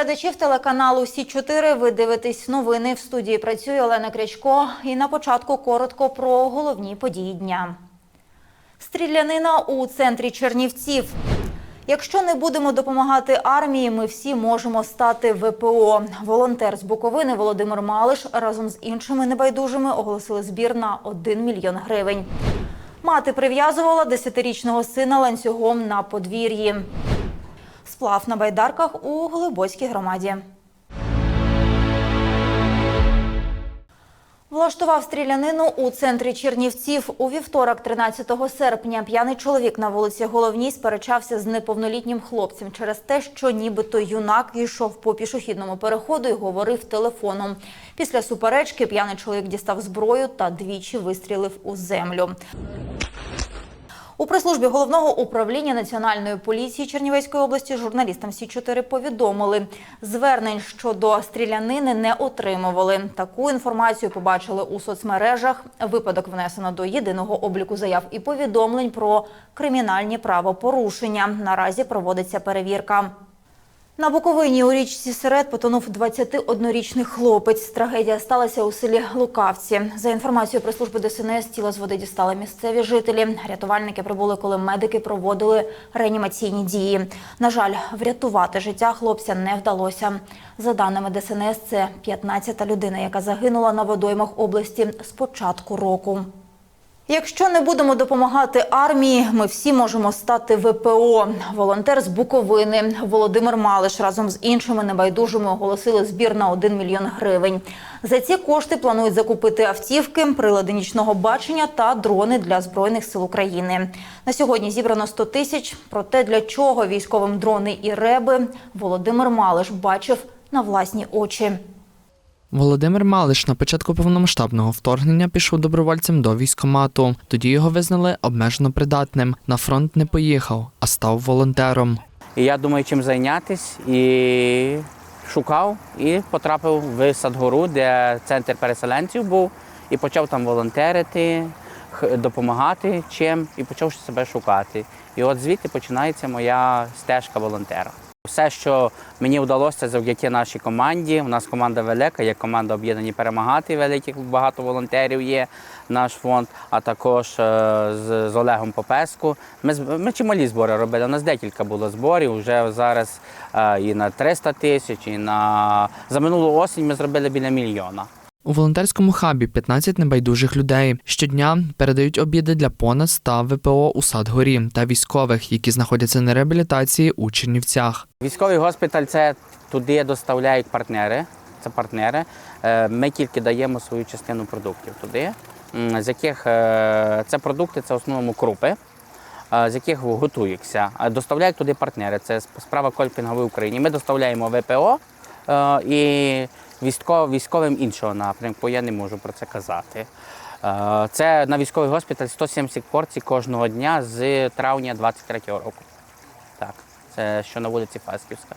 Глядачів телеканалу Сі 4 Ви дивитесь новини. В студії працює Олена Крячко. І на початку коротко про головні події дня. Стрілянина у центрі Чернівців. Якщо не будемо допомагати армії, ми всі можемо стати ВПО. Волонтер з Буковини Володимир Малиш разом з іншими небайдужими оголосили збір на 1 мільйон гривень. Мати прив'язувала 10-річного сина ланцюгом на подвір'ї. Сплав на байдарках у Глибоцькій громаді. Влаштував стрілянину у центрі Чернівців. У вівторок, 13 серпня, п'яний чоловік на вулиці Головній сперечався з неповнолітнім хлопцем через те, що нібито юнак йшов по пішохідному переходу і говорив телефоном. Після суперечки п'яний чоловік дістав зброю та двічі вистрілив у землю. У прислужбі головного управління національної поліції Чернівецької області журналістам Сі 4 повідомили, звернень щодо стрілянини не отримували. Таку інформацію побачили у соцмережах. Випадок внесено до єдиного обліку заяв і повідомлень про кримінальні правопорушення. Наразі проводиться перевірка. На Буковині у річці Серед потонув 21-річний хлопець. Трагедія сталася у селі Лукавці. За інформацією прес-служби ДСНС, тіло з води дістали місцеві жителі. Рятувальники прибули, коли медики проводили реанімаційні дії. На жаль, врятувати життя хлопця не вдалося. За даними ДСНС, це 15-та людина, яка загинула на водоймах області з початку року. Якщо не будемо допомагати армії, ми всі можемо стати ВПО. Волонтер з Буковини Володимир Малиш разом з іншими небайдужими оголосили збір на 1 мільйон гривень. За ці кошти планують закупити автівки, прилади нічного бачення та дрони для збройних сил України. На сьогодні зібрано 100 тисяч. Проте для чого військовим дрони і реби Володимир Малиш бачив на власні очі. Володимир Малиш на початку повномасштабного вторгнення пішов добровольцем до військкомату. Тоді його визнали обмежено придатним. На фронт не поїхав, а став волонтером. Я думаю, чим зайнятися. І шукав і потрапив в Садгору, де центр переселенців був, і почав там волонтерити, допомагати чим, і почав себе шукати. І от звідти починається моя стежка волонтера. Все, що мені вдалося, це завдяки нашій команді. У нас команда велика, є команда об'єднані перемагати. Великих багато волонтерів є наш фонд, а також е, з, з Олегом Попеску. Ми, ми чималі збори робили. У нас декілька було зборів. Вже зараз е, і на 300 тисяч, і на за минулу осінь ми зробили біля мільйона. У волонтерському хабі 15 небайдужих людей. Щодня передають обіди для понад 100 ВПО у Садгорі та військових, які знаходяться на реабілітації у Чернівцях. Військовий госпіталь це туди доставляють партнери. Це партнери. Е, Ми тільки даємо свою частину продуктів туди, з яких е, це продукти, це в основному крупи, е, з яких готуються. Доставляють туди партнери. Це справа кольпінгової Україні. Ми доставляємо ВПО і військовим іншого напрямку. Я не можу про це казати. Е, Це на військовий госпіталь 170 порцій кожного дня з травня 23-го року. Так, це що на вулиці Фасківська.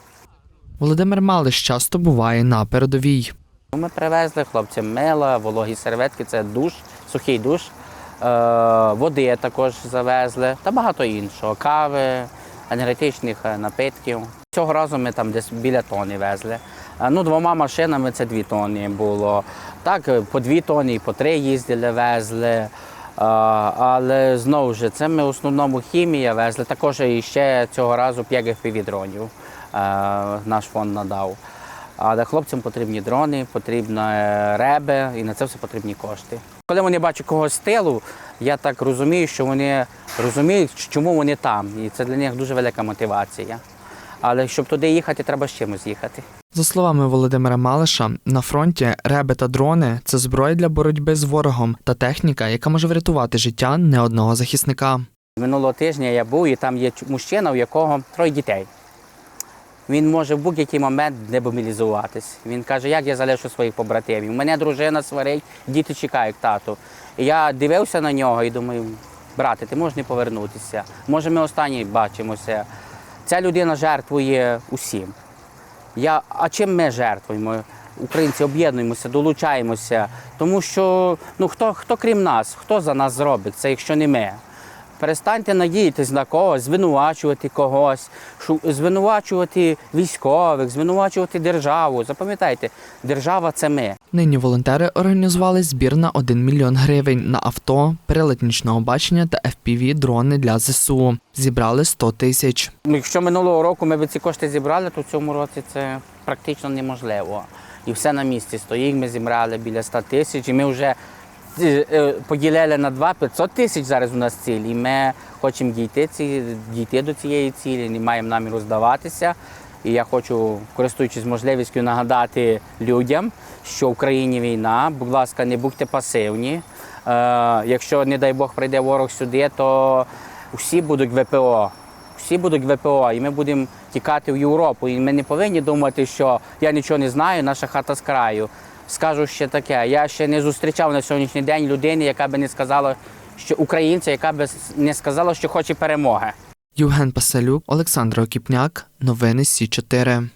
Володимир Малиш часто буває на передовій. Ми привезли хлопцям мила, вологі серветки, це душ, сухий душ, е, води також завезли та багато іншого. Кави, енергетичних е, напитків. Цього разу ми там десь біля тони везли. Е, Ну, двома машинами це дві тони було. Так, по дві тони по три їздили, везли. Е, Але знову ж це ми в основному хімія везли. Також і ще цього разу 5 FPV-дронів е, наш фонд надав. Але хлопцям потрібні дрони, потрібні реби, і на це все потрібні кошти. Коли вони бачать когось з тилу, я так розумію, що вони розуміють, чому вони там. І це для них дуже велика мотивація. Але щоб туди їхати, треба з чимось їхати. За словами Володимира Малиша, на фронті реби та дрони це зброя для боротьби з ворогом та техніка, яка може врятувати життя не одного захисника. Минулого тижня я був, і там є мужчина, у якого троє дітей. Він може в будь-який момент демобілізуватись. Він каже, як я залишу своїх побратимів. Мене дружина сварить, діти чекають тату. І я дивився на нього і думаю, брате, ти можеш не повернутися. Може, ми останні бачимося. Ця людина жертвує усім. Я, а чим ми жертвуємо? Українці об'єднуємося, долучаємося, тому що ну хто, хто крім нас, хто за нас зробить це, якщо не ми? Перестаньте надіятись на когось, звинувачувати когось, звинувачувати військових, звинувачувати державу. Запам'ятайте, держава це ми. Нині волонтери організували збір на 1 мільйон гривень на авто, прилад нічного бачення та FPV дрони для ЗСУ. Зібрали 100 тисяч. Якщо минулого року ми б ці кошти зібрали, то в цьому році це практично неможливо. І все на місці стоїть. Ми зібрали біля 100 тисяч, і ми вже поділили на два 500 тисяч зараз у нас ціль. І ми хочемо дійти, ці, дійти до цієї цілі, не маємо наміру здаватися. І я хочу, користуючись можливістю, нагадати людям, що в країні війна. Будь ласка, не будьте пасивні. Е, якщо, не дай Бог, прийде ворог сюди, то всі будуть ВПО. Всі будуть ВПО, і ми будемо тікати в Європу. І ми не повинні думати, що я нічого не знаю, наша хата з краю. Скажу ще таке: я ще не зустрічав на сьогоднішній день людини, яка би не сказала, що українця, яка би не сказала, що хоче перемоги. Євген Пасалюк, Олександр Окіпняк. Новини Сі 4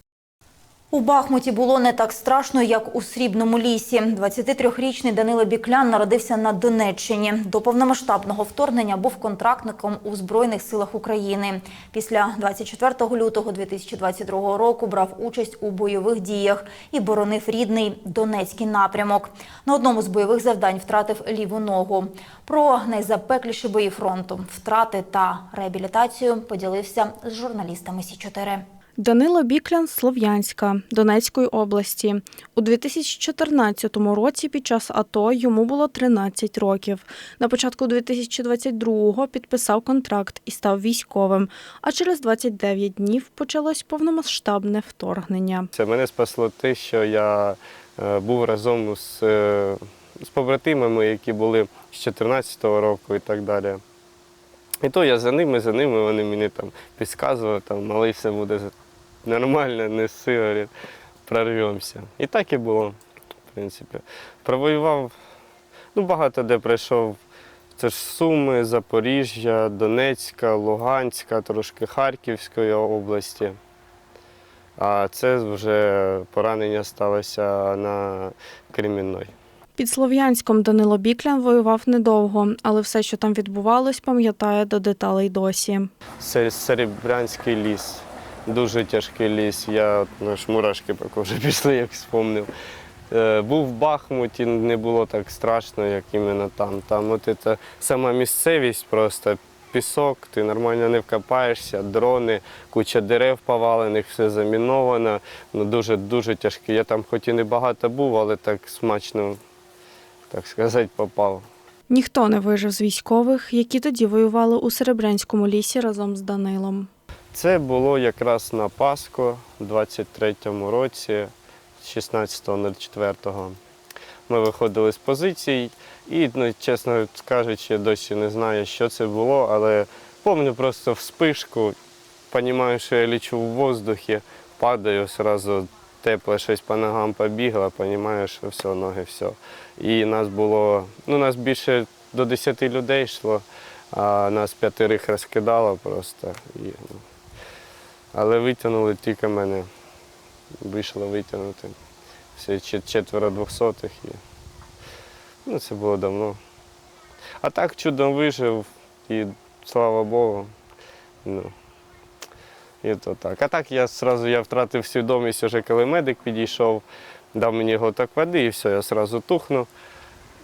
У Бахмуті було не так страшно, як у Срібному лісі. 23-річний Данило Біклян народився на Донеччині. До повномасштабного вторгнення був контрактником у Збройних силах України. Після 24 лютого 2022 року брав участь у бойових діях і боронив рідний Донецький напрямок. На одному з бойових завдань втратив ліву ногу. Про найзапекліші бої фронту, втрати та реабілітацію поділився з журналістами Сі 4 Данило Біклян Слов'янська Донецької області. У 2014 році під час АТО йому було 13 років. На початку 2022-го підписав контракт і став військовим. А через 29 днів почалось повномасштабне вторгнення. Це мене спасло те, що я е, був разом з, е, з побратимами, які були з 14-го року і так далі. І то я за ними, за ними, вони мені там підказували, там, малий все буде нормально, не сигарет, прорвемося. І так і було, в принципі. Провоював, ну багато де пройшов. Це ж Суми, Запоріжжя, Донецька, Луганська, трошки Харківської області. А це вже поранення сталося на Кремінної. Під Слов'янськом Данило Біклян воював недовго, але все, що там відбувалось, пам'ятає до деталей досі. Це Серебрянський ліс. Дуже тяжкий ліс. Я аж мурашки кожі пішли, як вспомнив. Е, Був в Бахмуті, не було так страшно, як іменно там. Там от це сама місцевість просто. Пісок, ти нормально не вкопаєшся, дрони, куча дерев повалених, все заміновано. Ну, дуже дуже тяжкий. Я там хоч і не багато був, але так смачно, так сказати, попав. Ніхто не вижив з військових, які тоді воювали у Серебрянському лісі разом з Данилом. Це було якраз на Пасху у 23-му році, 16.04. Ми виходили з позицій і, ну, чесно кажучи, досі не знаю, що це було, але пам'ятаю просто вспишку, розумію, що я лічу в воздухі, падаю, одразу тепле щось по ногам побігло, розумію, що все, ноги, все. І нас було, ну, нас більше до 10 людей йшло, а нас п'ятерих розкидало просто. І, ну, але витягнули тільки мене. Вийшло витягнути. Всі чет- четверо двохсотих. І... Ну, це було давно. А так чудом вижив і слава Богу. Ну, і то так. А так я одразу я втратив свідомість, вже коли медик підійшов, дав мені глоток води і все, я одразу тухнув.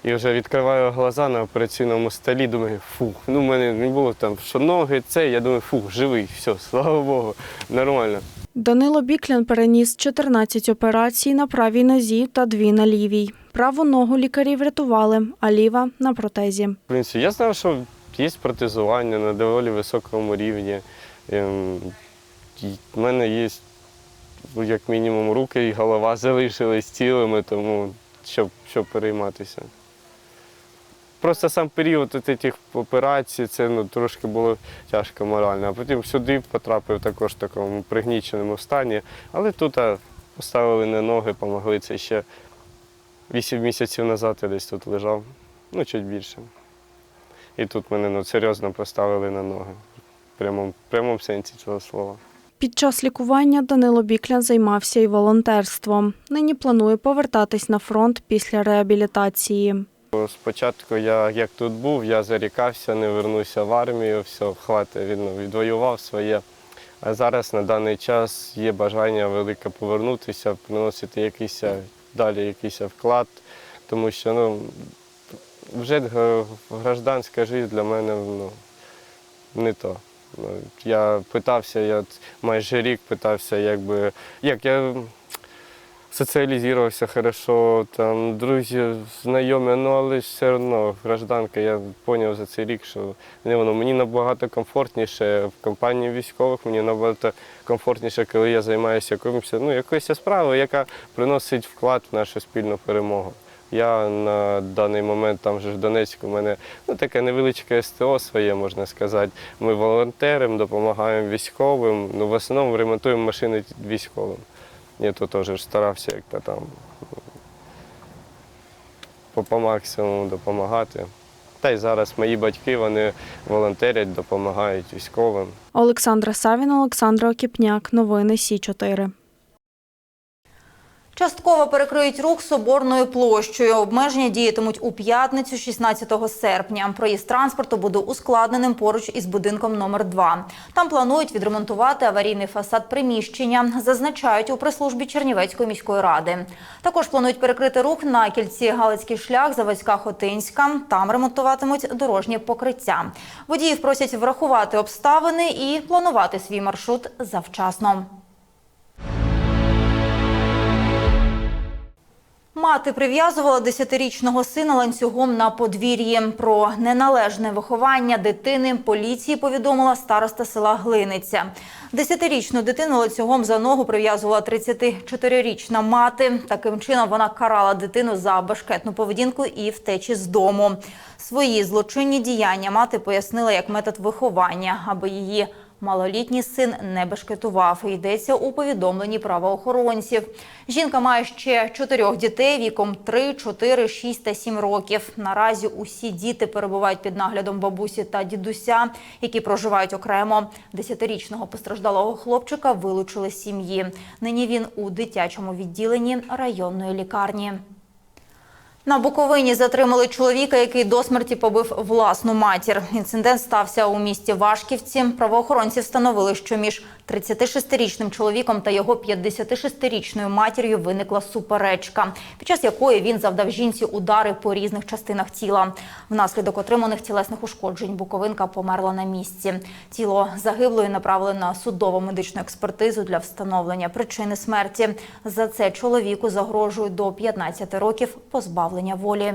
І вже відкриваю глаза на операційному столі, думаю, фух, ну в мене не було там, що ноги, це, я думаю, фух, живий, все, слава Богу, нормально. Данило Біклян переніс 14 операцій на правій нозі та дві на лівій. Праву ногу лікарі врятували, а ліва на протезі. В принципі, я знав, що є протезування на доволі високому рівні. Ем, і В мене є, ну, як мінімум, руки і голова залишились цілими, тому щоб, щоб перейматися. Просто сам період цих операцій, це ну, трошки було тяжко морально. А потім сюди потрапив також в такому пригніченому стані. Але тут поставили на ноги, допомогли. Це ще 8 місяців назад я десь тут лежав, ну чуть більше. І тут мене ну, серйозно поставили на ноги. В прямому, прямому сенсі цього слова. Під час лікування Данило Біклян займався і волонтерством. Нині планує повертатись на фронт після реабілітації. Спочатку я як тут був, я зарікався, не вернуся в армію, все, хватить, він відвоював своє. А зараз на даний час є бажання велике повернутися, приносити якийсь е, далі якийсь вклад, тому що ну, вже гражданська життя для мене ну, не то. Я питався, я майже рік питався, якби, як я соціалізувався хорошо, там друзі, знайомі, ну але ж все одно гражданка, я зрозумів за цей рік, що не воно мені набагато комфортніше в компанії військових, мені набагато комфортніше, коли я займаюся якимось, ну, якоюсь справою, яка приносить вклад в нашу спільну перемогу. Я на даний момент там же в Донецьку, у мене ну, таке невеличке СТО своє, можна сказати. Ми волонтерам, допомагаємо військовим, ну, в основному ремонтуємо машини військовим. Я тут теж старався як-то там по, максимуму допомагати. Та й зараз мої батьки вони волонтерять, допомагають військовим. Олександра Савіна, Олександра Окіпняк. Новини Сі 4 Частково перекриють рух соборною площею. Обмеження діятимуть у п'ятницю, 16 серпня. Проїзд транспорту буде ускладненим поруч із будинком номер 2 Там планують відремонтувати аварійний фасад приміщення, зазначають у прес-службі Чернівецької міської ради. Також планують перекрити рух на кільці Галицький шлях, Заводська Хотинська. Там ремонтуватимуть дорожнє покриття. Водіїв просять врахувати обставини і планувати свій маршрут завчасно. Мати прив'язувала десятирічного сина ланцюгом на подвір'ї. Про неналежне виховання дитини поліції повідомила староста села Глиниця. Десятирічну дитину ланцюгом за ногу прив'язувала 34-річна мати. Таким чином вона карала дитину за башкетну поведінку і втечі з дому. Свої злочинні діяння мати пояснила як метод виховання, аби її Малолітній син не бешкетував. Йдеться у повідомленні правоохоронців. Жінка має ще чотирьох дітей віком 3, 4, 6 та 7 років. Наразі усі діти перебувають під наглядом бабусі та дідуся, які проживають окремо. Десятирічного постраждалого хлопчика вилучили з сім'ї. Нині він у дитячому відділенні районної лікарні. На Буковині затримали чоловіка, який до смерті побив власну матір. Інцидент стався у місті Вашківці. Правоохоронці встановили, що між 36-річним чоловіком та його 56-річною матір'ю виникла суперечка, під час якої він завдав жінці удари по різних частинах тіла. Внаслідок отриманих тілесних ушкоджень Буковинка померла на місці. Тіло загиблої направили на судово медичну експертизу для встановлення причини смерті. За це чоловіку загрожують до 15 років позбавлення волі.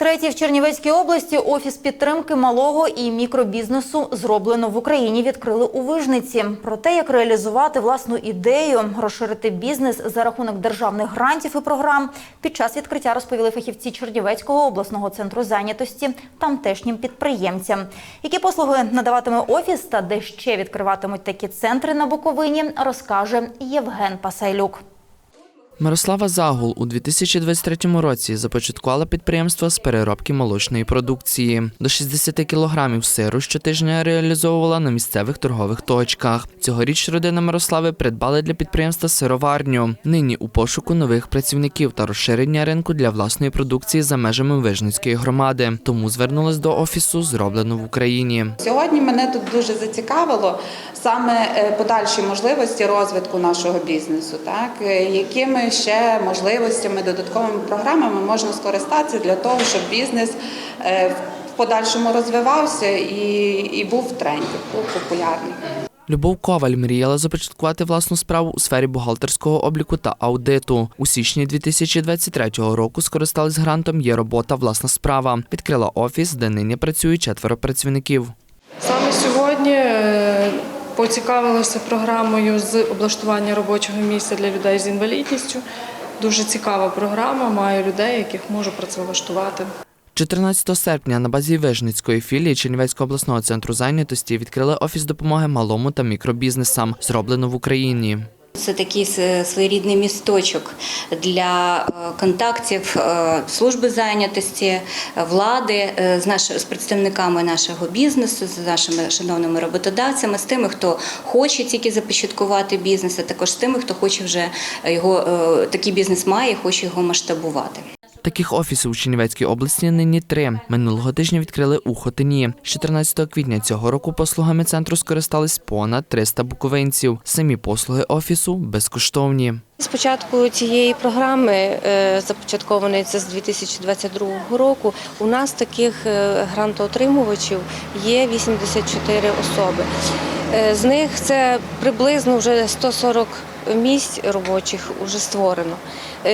Третій в Чернівецькій області офіс підтримки малого і мікробізнесу зроблено в Україні. Відкрили у Вижниці. Про те, як реалізувати власну ідею, розширити бізнес за рахунок державних грантів і програм. Під час відкриття розповіли фахівці Чернівецького обласного центру зайнятості тамтешнім підприємцям. Які послуги надаватиме офіс та де ще відкриватимуть такі центри на Буковині, розкаже Євген Пасайлюк. Мирослава Загул у 2023 році започаткувала підприємство з переробки молочної продукції. До 60 кілограмів сиру щотижня реалізовувала на місцевих торгових точках. Цьогоріч родина Мирослави придбали для підприємства сироварню. Нині у пошуку нових працівників та розширення ринку для власної продукції за межами Вижницької громади. Тому звернулась до офісу зроблено в Україні. Сьогодні мене тут дуже зацікавило саме е, подальші можливості розвитку нашого бізнесу, так Е, якими ще можливостями, додатковими програмами можна скористатися для того, щоб бізнес е, в подальшому розвивався і, і був в тренді, був популярний. Любов Коваль мріяла започаткувати власну справу у сфері бухгалтерського обліку та аудиту. У січні 2023 року скористалась грантом Є робота, власна справа. Відкрила офіс, де нині працює четверо працівників. Саме сьогодні поцікавилася програмою з облаштування робочого місця для людей з інвалідністю. Дуже цікава програма. Маю людей, яких можу працевлаштувати. 14 серпня на базі Вижницької філії Чернівецького обласного центру зайнятості відкрили офіс допомоги малому та мікробізнесам, зроблено в Україні. Це такий своєрідний місточок для е, контактів е, служби зайнятості, е, влади з наш, з представниками нашого бізнесу, з нашими шановними роботодавцями, з тими, хто хоче тільки започаткувати бізнес, а також з тими, хто хоче вже його такий бізнес має, і хоче його масштабувати. Таких офісів у Чернівецькій області нині три. Минулого тижня відкрили у Хотині. З 14 квітня цього року послугами центру скористались понад 300 буковинців. Самі послуги офісу безкоштовні. З початку цієї програми, е, започаткованої це з 2022 року, у нас таких е, грантоотримувачів є 84 особи. Е, З них це приблизно вже 140 місць робочих вже створено.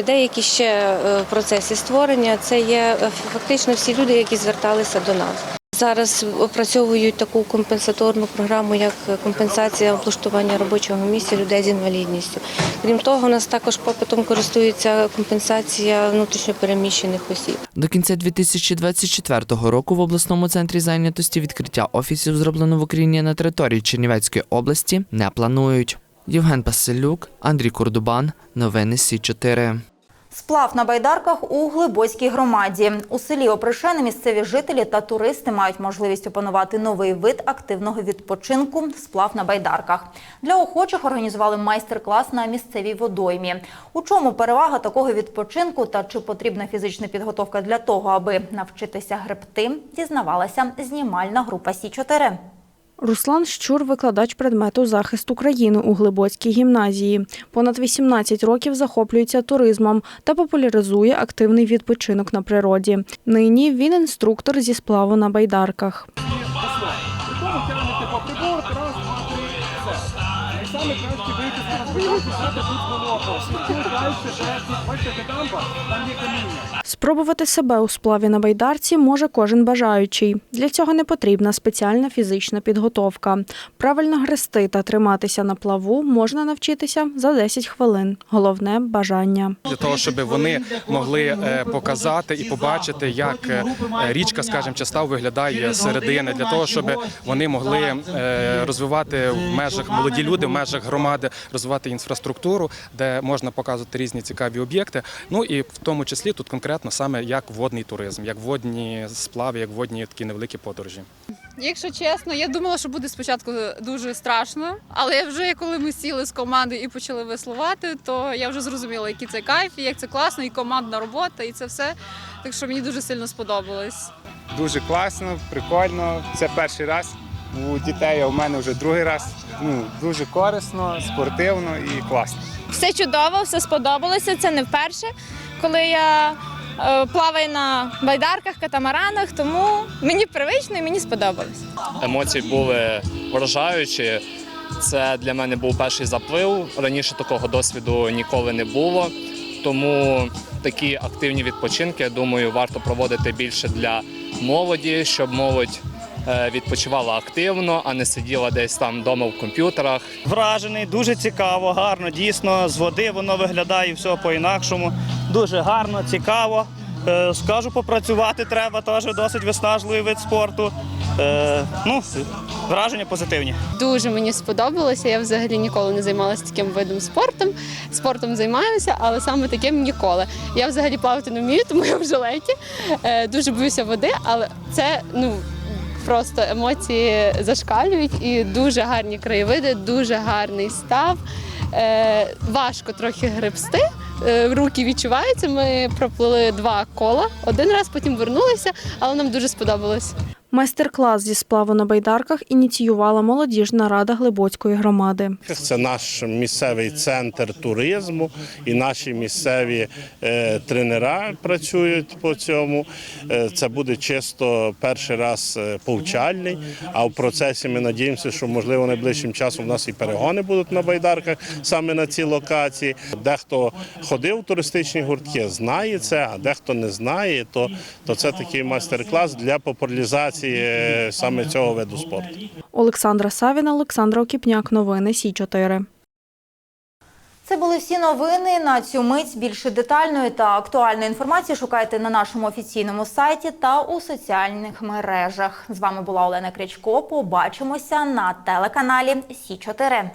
Деякі ще в процесі створення це є фактично всі люди, які зверталися до нас. Зараз опрацьовують таку компенсаторну програму, як компенсація облаштування робочого місця людей з інвалідністю. Крім того, у нас також попитом користується компенсація внутрішньопереміщених осіб. До кінця 2024 року в обласному центрі зайнятості відкриття офісів, зроблено в Україні на території Чернівецької області, не планують. Євген Паселюк, Андрій Курдубан, новини Сі 4 Сплав на байдарках у Глибоцькій громаді. У селі Опришени місцеві жителі та туристи мають можливість опанувати новий вид активного відпочинку – сплав на байдарках. Для охочих організували майстер-клас на місцевій водоймі. У чому перевага такого відпочинку та чи потрібна фізична підготовка для того, аби навчитися гребти, дізнавалася знімальна група Сі-4. Руслан Щур, викладач предмету захист України у Глибоцькій гімназії. Понад 18 років захоплюється туризмом та популяризує активний відпочинок на природі. Нині він інструктор зі сплаву на байдарках. Краще вийти з прибору, писати тут далі, далі, бачите, дамба, там є каміння. Спробувати себе у сплаві на байдарці може кожен бажаючий. Для цього не потрібна спеціальна фізична підготовка. Правильно грести та триматися на плаву можна навчитися за 10 хвилин. Головне бажання. Для того, щоб вони могли е, показати і побачити, як е, річка, скажімо, чистав виглядає середини, для того, щоб вони могли е, розвивати в межах молоді люди, в межах громади, розвивати інфраструктуру, де можна показувати різні цікаві об'єкти. Ну і в тому числі тут конкретно саме як водний туризм, як водні сплави, як водні такі невеликі подорожі. Якщо чесно, я думала, що буде спочатку дуже страшно, але вже коли ми сіли з команди і почали веслувати, то я вже зрозуміла, який це кайф, і як це класно, і командна робота, і це все. Так що мені дуже сильно сподобалось. Дуже класно, прикольно. Це перший раз у дітей, а у мене вже другий раз. Ну, дуже корисно, спортивно і класно. Все чудово, все сподобалося. Це не вперше, коли я е, плаваю на байдарках, катамаранах, тому мені привично і мені сподобалось. Емоції були вражаючі. Це для мене був перший заплив. Раніше такого досвіду ніколи не було. Тому такі активні відпочинки, я думаю, варто проводити більше для молоді, щоб молодь відпочивала активно, а не сиділа десь там вдома в комп'ютерах. Вражений, дуже цікаво, гарно, дійсно, з води воно виглядає все по-інакшому. Дуже гарно, цікаво. Е, Скажу, попрацювати треба, теж досить виснажливий вид спорту. Е, Ну, враження позитивні. Дуже мені сподобалося. Я взагалі ніколи не займалася таким видом спортом. Спортом займаюся, але саме таким ніколи. Я взагалі плавати не вмію, тому я в жилеті. Е, Дуже боюся води, але це ну. Просто емоції зашкалюють і дуже гарні краєвиди, дуже гарний став. Е, важко трохи гребсти. Е, руки відчуваються. Ми проплили два кола. Один раз потім вернулися, але нам дуже сподобалось. Майстер-клас зі сплаву на байдарках ініціювала молодіжна рада Глибоцької громади. Це наш місцевий центр туризму, і наші місцеві е, тренера працюють по цьому. Е, це буде чисто перший раз е, повчальний. А в процесі ми надіємося, що можливо найближчим часом у нас і перегони будуть на байдарках саме на цій локації. Дехто ходив в туристичні гуртки, знає це, а дехто не знає, то, то це такий майстер-клас для популяризації е, саме цього виду спорту. Олександра Савіна, Олександра Окіпняк. Новини Сі 4 Це були всі новини. На цю мить більше детальної та актуальної інформації шукайте на нашому офіційному сайті та у соціальних мережах. З вами була Олена Крячко. Побачимося на телеканалі Сі 4